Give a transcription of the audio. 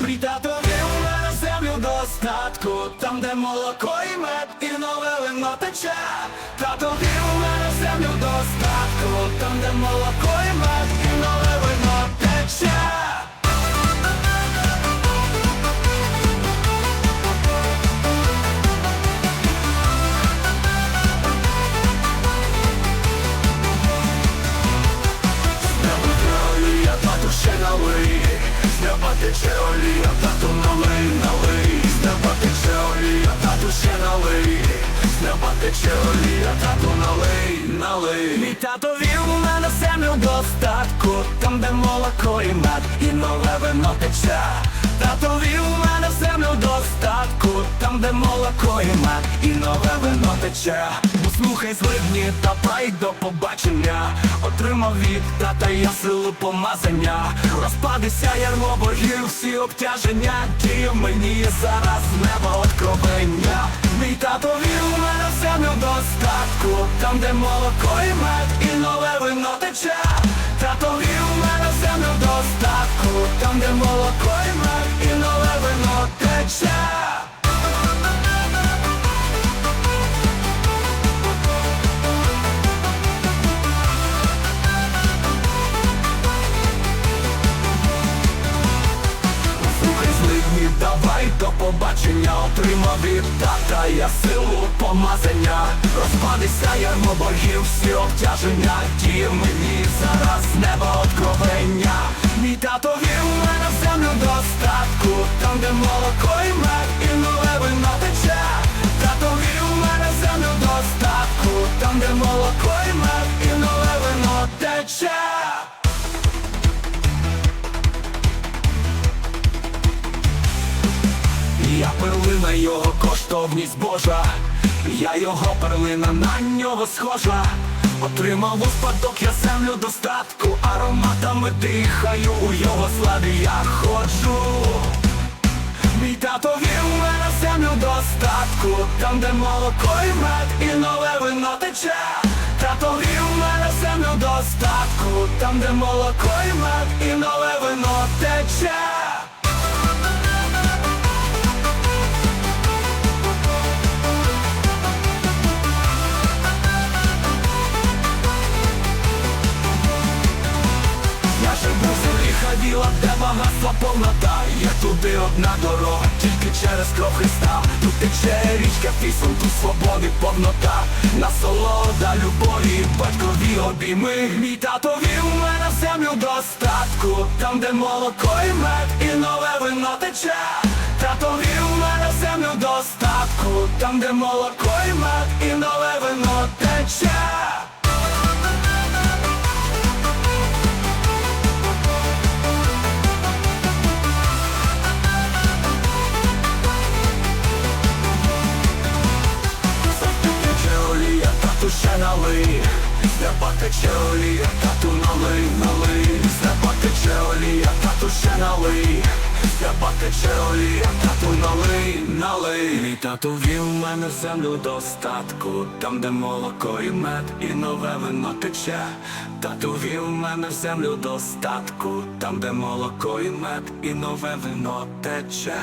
Мій у мене землю достатку, там, де молоко і мед, і нове вино тече. Тато у мене землю достатку, там, де молоко неба тече олія, тату налий, налий, з неба тече олія, тату ще налий, з неба тече олія, тату налий, налий. Мій тато вів мене в землю достатку, там де молоко і мед, і нове вино тече. Тато вів мене в землю достатку, там де молоко і мед, і нове вино тече. Послухай злидні та пай до побачення. Отримав від тата я силу помазання. Розпадися ярмо богів, всі обтяження. Діє мені зараз неба откровення. Мій тато вів мене в землю достатку, там де молоко і мед, і нове вино тече. Тато вів мене в землю достатку, там де молоко до Отримав від тата я силу помазання. Розпадися ярмо боргів, всі обтяження. Діє мені зараз з неба откровення. Мій тато вів мене в землю достатку. Там де молоко і мед, і нове вино тече. Тато вів мене в землю достатку. Там де молоко і мед, і нове вино тече Перлина його коштовність Божа, я його перлина, на нього схожа. Отримав у спадок я землю достатку, ароматами дихаю, у його славі я ходжу. Мій тато вів мене землю достатку, там де молоко і мед, і нове вино тече. Тато вів мене землю достатку, там де молоко і мед, і нове вино тече. Хавіла, де багатства повнота Є туди одна дорога, тільки через кров Христа. Тут тече річка пісом, тут свободи повнота. Насолода любові, батькові обійми. Мій тато вів мене в землю достатку Там, де молоко і мед, і нове вино тече. Тато вів мене в землю достатку Там, де молоко і мед, і нове вино Тече ще налий З неба олія, тату налий, налий З неба тече олія, тату ще налий З неба тече олія, тату налий, налий Мій тату вів мене землю достатку. Там, де молоко і мед, і нове вино тече. Тату вів мене в землю достатку. Там, де молоко і мед, і нове вино тече